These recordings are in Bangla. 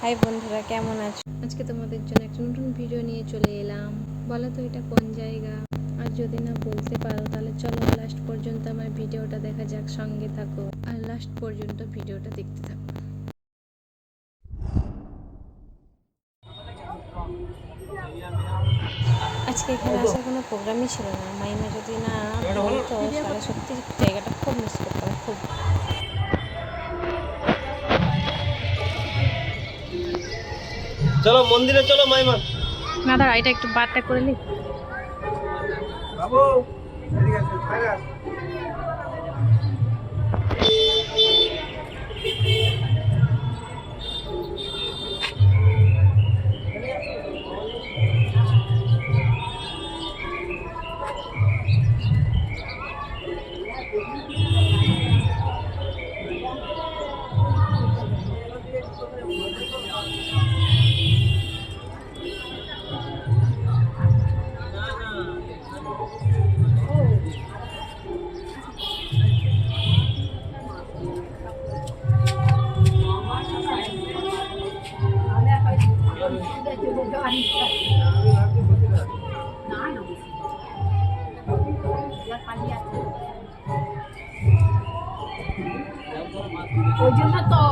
হাই বন্ধুরা কেমন আছো? আজকে তোমাদের জন্য একটা নতুন ভিডিও নিয়ে চলে এলাম। বলো তো এটা কোন জায়গা? আর যদি না বলতে পারো তাহলে চলো লাস্ট পর্যন্ত আমার ভিডিওটা দেখা যাক সঙ্গে থাকো। আর লাস্ট পর্যন্ত ভিডিওটা দেখতে থাকো। আজকে এখানে আসার কোনো প্রোগ্রামই ছিল না। মাইমা যদি না বলতো তাহলে সত্যি জায়গাটা খুব মিস করতাম খুব। চলো মন্দিরে চলো মাইমা। না দাঁড়া এটা একটু বারটা করে নি। বাবু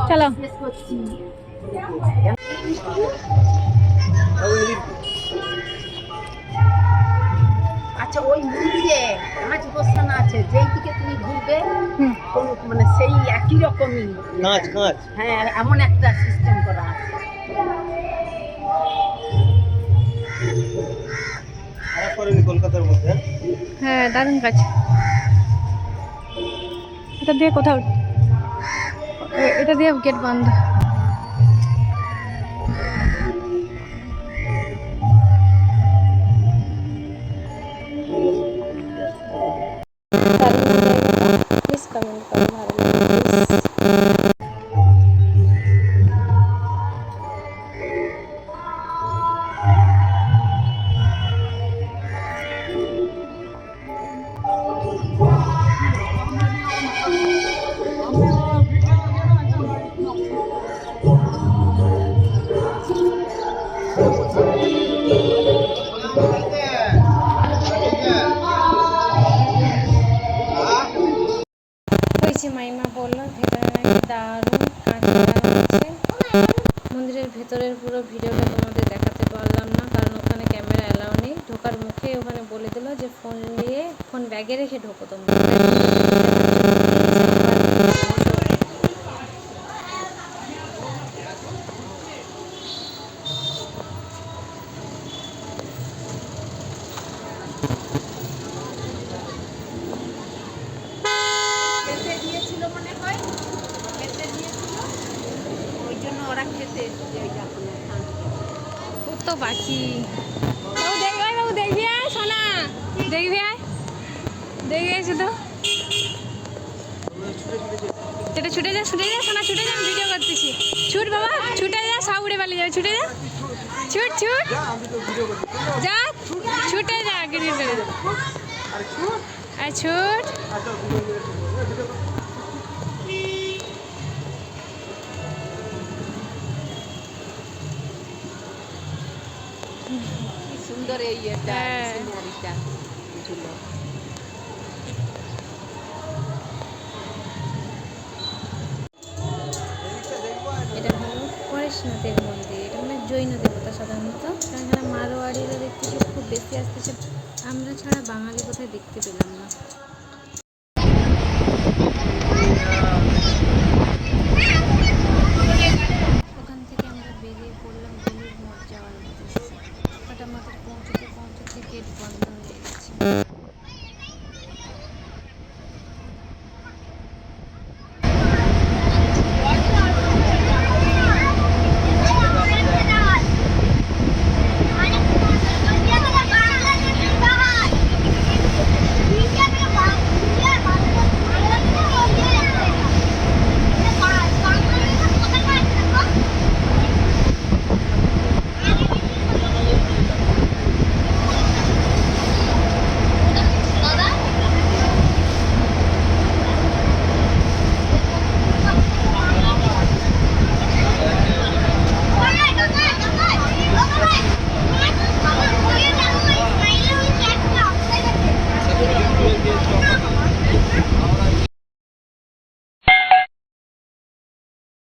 চলো। আচ্ছা ওই মন্দিরে পাঁচ বসানো আছে যেই দিকে তুমি ঘুরবে কোন- মানে সেই একই রকমই। কাঁচ কাঁচ। হ্যাঁ এমন একটা সিস্টেম করা আছে। করেনি কলকাতার মধ্যে হ্যাঁ? দারুণ কাজ এটা দিয়ে কোথাও এটা দিয়ে গেট বন্ধ হয়েছে মাইমা বলল ভেতরে নাকি দারুণ হয়েছে মন্দিরের ভেতরের পুরো ভিডিওটা তোমাদের দেখাতে পারলাম না, কারণ ওখানে ক্যামেরা অ্যালাউ নেই। ঢোকার মুখে ওখানে বলে দিল যে, ফোন নিয়ে, ফোন ব্যাগে রেখে ঢোকো তোমরা। কত বাকি বাবু দেখবি আয় বাবু দেখবি, আয়, সোনা। দেখবি, আয়। দেখবি, আয়, শুধু। এটা ছুটে যা ছুটে যা, সোনা, ছুটে যা, আমি ভিডিও করতেছি। ছুট বাবা, ছুটে যা, সব উড়ে পালিয়ে যাবে, ছুটে যা। ছুট ছুট। যা, ছুটে যা গিরি করে আর ছুট। কি সুন্দর এই এটা হ্যাঁ। সিনারিটা ছিল এটা হলো পরেশনাথের মন্দির। এটা মানে জৈন দেবতা সাধারণত। কারণ এখানে মারোয়াড়িরা দেখতেছি খুব বেশি আসতেছে। আমরা ছাড়া বাঙালি কোথায় দেখতে পেলাম না।